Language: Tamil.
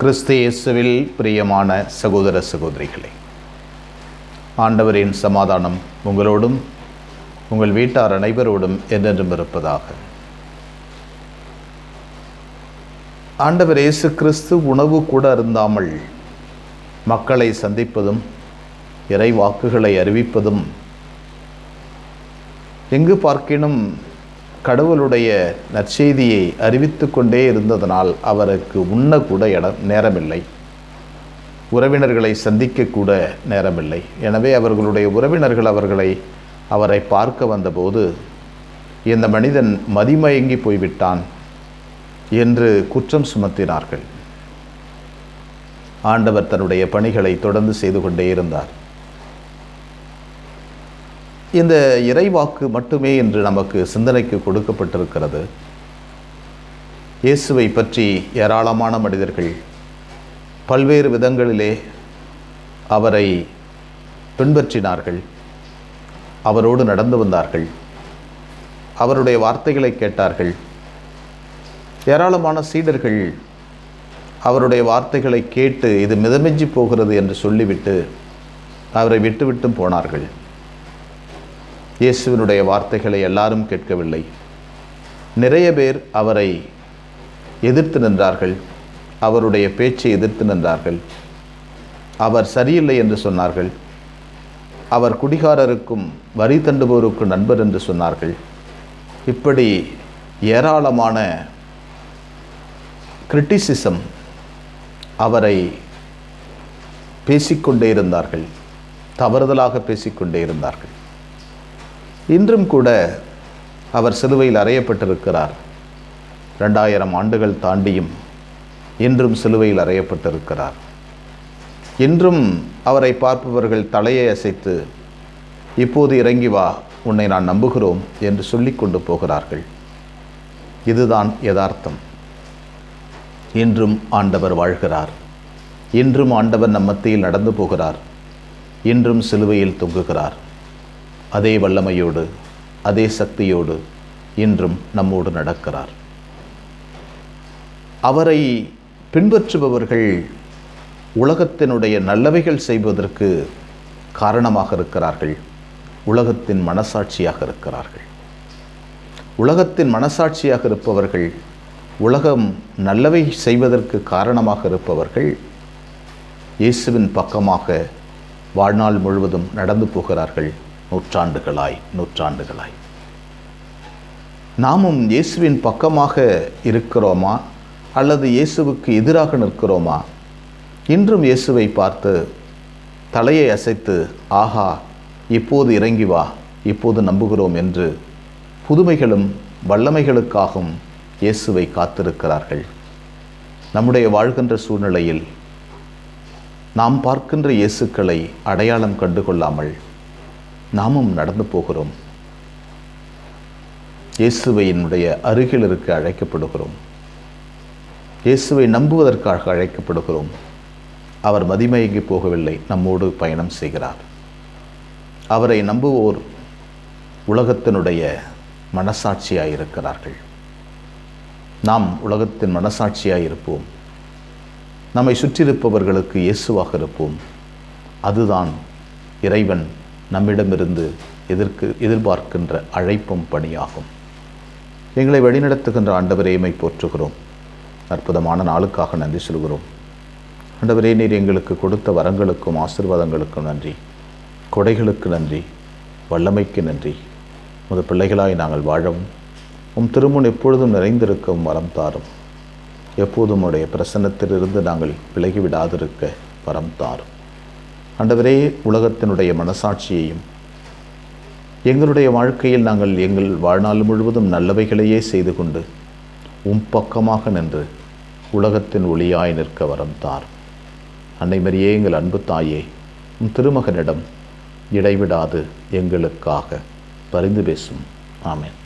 கிறிஸ்து இயேசுவில் பிரியமான சகோதர சகோதரிகளே ஆண்டவரின் சமாதானம் உங்களோடும் உங்கள் வீட்டார் அனைவரோடும் என்றென்றும் இருப்பதாக. ஆண்டவர் இயேசு கிறிஸ்து உணவு கூட இருந்தாமல் மக்களை சந்திப்பதும் இறை வாக்குகளை அறிவிப்பதும் எங்கு பார்க்கினும் கடவுளுடைய நற்செய்தியை அறிவித்து கொண்டே இருந்ததனால் அவருக்கு உண்ணக்கூட இடம் நேரமில்லை. உறவினர்களை சந்திக்கக்கூட நேரமில்லை. எனவே அவர்களுடைய உறவினர்கள் அவர்களை அவரை பார்க்க வந்தபோது இந்த மனிதன் மதிமயங்கி போய்விட்டான் என்று குற்றம் சுமத்தினார்கள். ஆண்டவர் தன்னுடைய பணிகளை தொடர்ந்து செய்து கொண்டே இருந்தார். இந்த இறைவாக்கு மட்டுமே இன்று நமக்கு சிந்தனைக்கு கொடுக்கப்பட்டிருக்கிறது. இயேசுவை பற்றி ஏராளமான மனிதர்கள் பல்வேறு விதங்களிலே அவரை பின்பற்றினார்கள். அவரோடு நடந்து வந்தார்கள். அவருடைய வார்த்தைகளை கேட்டார்கள். ஏராளமான சீடர்கள் அவருடைய வார்த்தைகளை கேட்டு இது மிதமிஞ்சி போகிறது என்று சொல்லிவிட்டு அவரை விட்டுவிட்டும் போனார்கள். இயேசுவினுடைய வார்த்தைகளை எல்லாரும் கேட்கவில்லை. நிறைய பேர் அவரை எதிர்த்து நின்றார்கள். அவருடைய பேச்சை எதிர்த்து நின்றார்கள். அவர் சரியில்லை என்று சொன்னார்கள். அவர் குடிகாரருக்கும் வரி தண்டுபவருக்கும் நண்பர் என்று சொன்னார்கள். இப்படி ஏராளமான கிரிட்டிசிசம் அவரை பேசிக்கொண்டே இருந்தார்கள். தவறுதலாக பேசிக்கொண்டே இருந்தார்கள். இன்றும் கூட அவர் சிலுவையில் அறையப்பட்டிருக்கிறார். ரெண்டாயிரம் ஆண்டுகள் தாண்டியும் இன்றும் சிலுவையில் அறையப்பட்டிருக்கிறார். இன்றும் அவரை பார்ப்பவர்கள் தலையை அசைத்து இப்போது இறங்கி வா உன்னை நான் நம்புகிறோம் என்று சொல்லி கொண்டு போகிறார்கள். இதுதான் யதார்த்தம். இன்றும் ஆண்டவர் வாழ்கிறார். இன்றும் ஆண்டவர் நம் மத்தியில் நடந்து போகிறார். இன்றும் சிலுவையில் தொங்குகிறார். அதே வல்லமையோடு அதே சக்தியோடு இன்றும் நம்மோடு நடக்கிறார். அவரை பின்பற்றுபவர்கள் உலகத்தினுடைய நல்லவைகள் செய்வதற்கு காரணமாக இருக்கிறார்கள். உலகத்தின் மனசாட்சியாக இருக்கிறார்கள். உலகத்தின் மனசாட்சியாக இருப்பவர்கள் உலகம் நல்லவை செய்வதற்கு காரணமாக இருப்பவர்கள் இயேசுவின் பக்கமாக வாழ்நாள் முழுவதும் நடந்து போகிறார்கள். நூற்றாண்டுகளாய் நூற்றாண்டுகளாய். நாமும் இயேசுவின் பக்கமாக இருக்கிறோமா? அல்லது இயேசுவுக்கு எதிராக நிற்கிறோமா? இன்றும் இயேசுவை பார்த்து தலையை அசைத்து ஆஹா இப்போது இறங்கி வா இப்போது நம்புகிறோம் என்று புதுமைகளும் வல்லமைகளுக்காகவும் இயேசுவை காத்திருக்கிறார்கள். நம்முடைய வாழ்கின்ற சூழ்நிலையில் நாம் பார்க்கின்ற இயேசுக்களை அடையாளம் கண்டுகொள்ளாமல் நாமும் நடந்து போகிறோம். இயேசுவையினுடைய அருகில் இருக்க அழைக்கப்படுகிறோம். இயேசுவை நம்புவதற்காக அழைக்கப்படுகிறோம். அவர் மதிமயங்கி போகவில்லை நம்மோடு பயணம் செய்கிறார். அவரை நம்புவோர் உலகத்தினுடைய மனசாட்சியாக இருக்கிறார்கள் நாம் உலகத்தின் மனசாட்சியாக இருப்போம் நம்மை சுற்றியிருப்பவர்களுக்கு இயேசுவாக இருப்போம். அதுதான் இறைவன் நம்மிடமிருந்து எதிர்க்கு எதிர்பார்க்கின்ற அழைப்பும் பணியாகும். எங்களை வழிநடத்துகின்ற ஆண்டவரையுமை போற்றுகிறோம். அற்புதமான நாளுக்காக நன்றி சொல்கிறோம். ஆண்டவரே நீர் எங்களுக்கு கொடுத்த வரங்களுக்கும் ஆசிர்வாதங்களுக்கும் நன்றி. கொடைகளுக்கு நன்றி. வல்லமைக்கு நன்றி. முத பிள்ளைகளாய் நாங்கள் வாழவும். உம் திருமுன் எப்பொழுதும் நிறைந்திருக்கவும் வரம் தாரும். எப்போதும் உடைய பிரசன்னத்திலிருந்து நாங்கள் விலகிவிடாதிருக்க வரம் தாரும். ஆண்டவரே உலகத்தினுடைய மனசாட்சியையும் எங்களுடைய வாழ்க்கையில் நாங்கள் எங்கள் வாழ்நாள் முழுவதும் நல்லவைகளையே செய்து கொண்டு உம் பக்கமாக நின்று உலகத்தின் ஒளியாய் நிற்க வரம் தார். அன்னை மரியே எங்கள் அன்பு தாயே உம் திருமகனிடம் இடைவிடாது எங்களுக்காக பரிந்து பேசும். ஆமேன்.